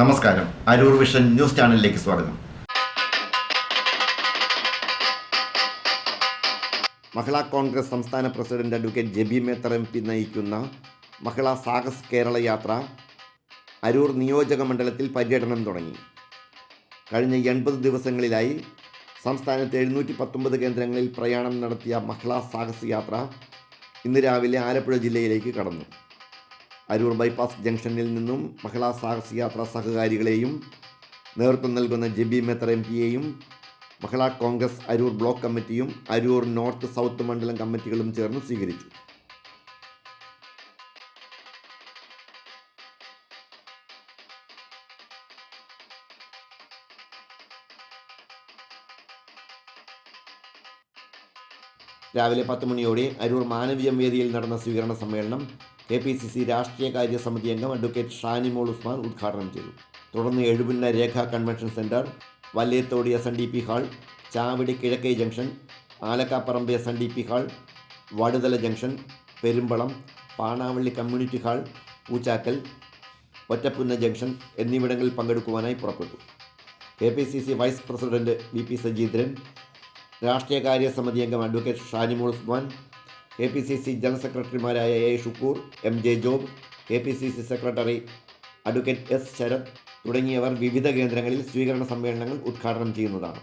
നമസ്കാരം. Aroor vision news ചാനലിലേക്ക് സ്വാഗതം. മഹിളാ കോൺഗ്രസ് സംസ്ഥാന president advocate Jebi Mether M P നയിക്കുന്ന മഹിളാ സാഹസ് കേരള യാത്ര അരൂർ നിയോജക മണ്ഡലത്തിൽ പര്യടനം തുടങ്ങി. കഴിഞ്ഞ എൺപത് ദിവസങ്ങളിലായി സംസ്ഥാനത്തെ എഴുന്നൂറ്റി പത്തൊമ്പത് കേന്ദ്രങ്ങളിൽ പ്രയാണം നടത്തിയ മഹിളാ സാഹസ് യാത്ര ഇന്ന് രാവിലെ ആലപ്പുഴ ജില്ലയിലേക്ക് കടന്നു. അരൂർ ബൈപ്പാസ് ജംഗ്ഷനിൽ നിന്നും മഹിളാ സാഹസ് യാത്ര സഹകാരികളെയും നേതൃത്വം നൽകുന്ന ജെബി മെത്ര എം പിയെയും മഹിളാ കോൺഗ്രസ് അരൂർ ബ്ലോക്ക് കമ്മിറ്റിയും അരൂർ നോർത്ത് സൗത്ത് മണ്ഡലം കമ്മിറ്റികളും ചേർന്ന് സ്വീകരിച്ചു. രാവിലെ പത്ത് മണിയോടെ അരൂർ മാനവീയം വേദിയിൽ നടന്ന സ്വീകരണ സമ്മേളനം കെ പി സി സി രാഷ്ട്രീയകാര്യ സമിതി അംഗം അഡ്വക്കേറ്റ് ഷാനിമോൾ ഉസ്മാൻ ഉദ്ഘാടനം ചെയ്തു. തുടർന്ന് Ezhupunna Rekha convention centre Vallethodi S N D P hall Chavadi കിഴക്കേ junction Alakkaparambu S N D P hall Vaduthala junction Perumbalam Panavally community hall Poochakkal Ottappunna junction എന്നിവിടങ്ങളിൽ പങ്കെടുക്കുവാനായി പുറപ്പെട്ടു. K P C C vice president V P Sajeendran രാഷ്ട്രീയകാര്യ സമിതി അംഗം advocate Shanimol Usman K P C C general സെക്രട്ടറിമാരായ A Shukoor M J Job K P C C secretary advocate S Sarath തുടങ്ങിയവർ വിവിധ കേന്ദ്രങ്ങളിൽ സ്വീകരണ സമ്മേളനങ്ങൾ ഉദ്ഘാടനം ചെയ്യുന്നതാണ്.